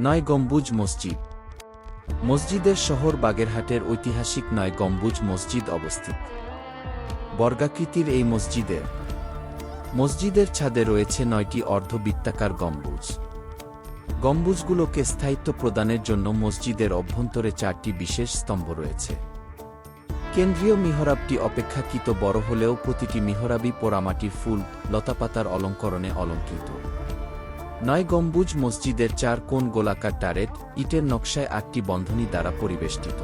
নয় গম্বুজ মসজিদ। মসজিদের শহর বাগেরহাটের ঐতিহাসিক নয় গম্বুজ মসজিদ অবস্থিত। বর্গাকৃতির এই মসজিদের। মসজিদের ছাদে রয়েছে নয়টি অর্ধবৃত্তাকার গম্বুজ। গম্বুজগুলোকে স্থায়িত্ব প্রদানের জন্য মসজিদের অভ্যন্তরে চারটি বিশেষ স্তম্ভ রয়েছে। কেন্দ্রীয় মিহরাবটি অপেক্ষাকৃত বড় হলেও প্রতিটি মিহরাবই পোড়ামাটির ফুল, লতাপাতার অলঙ্করণে অলঙ্কৃত। নয় গম্বুজ মসজিদের চার কোণ গোলাকার টারেট ইটের নকশায় আটটি বন্ধনী দ্বারা পরিবেষ্টিত।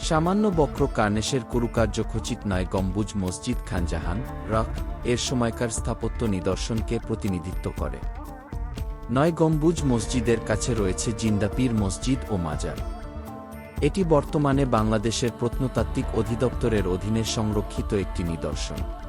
সামান্য বক্র কার্নেশের করুকার্য খচিত নয় গম্বুজ মসজিদ খানজাহান, রক, এর সময়কার স্থাপত্য নিদর্শনকে প্রতিনিধিত্ব করে। নয় গম্বুজ মসজিদের কাছে রয়েছে জিন্দাপীর মসজিদ ও মাজার। এটি বর্তমানে বাংলাদেশের প্রত্নতাত্ত্বিক অধিদপ্তরের অধীনে সংরক্ষিত একটি নিদর্শন।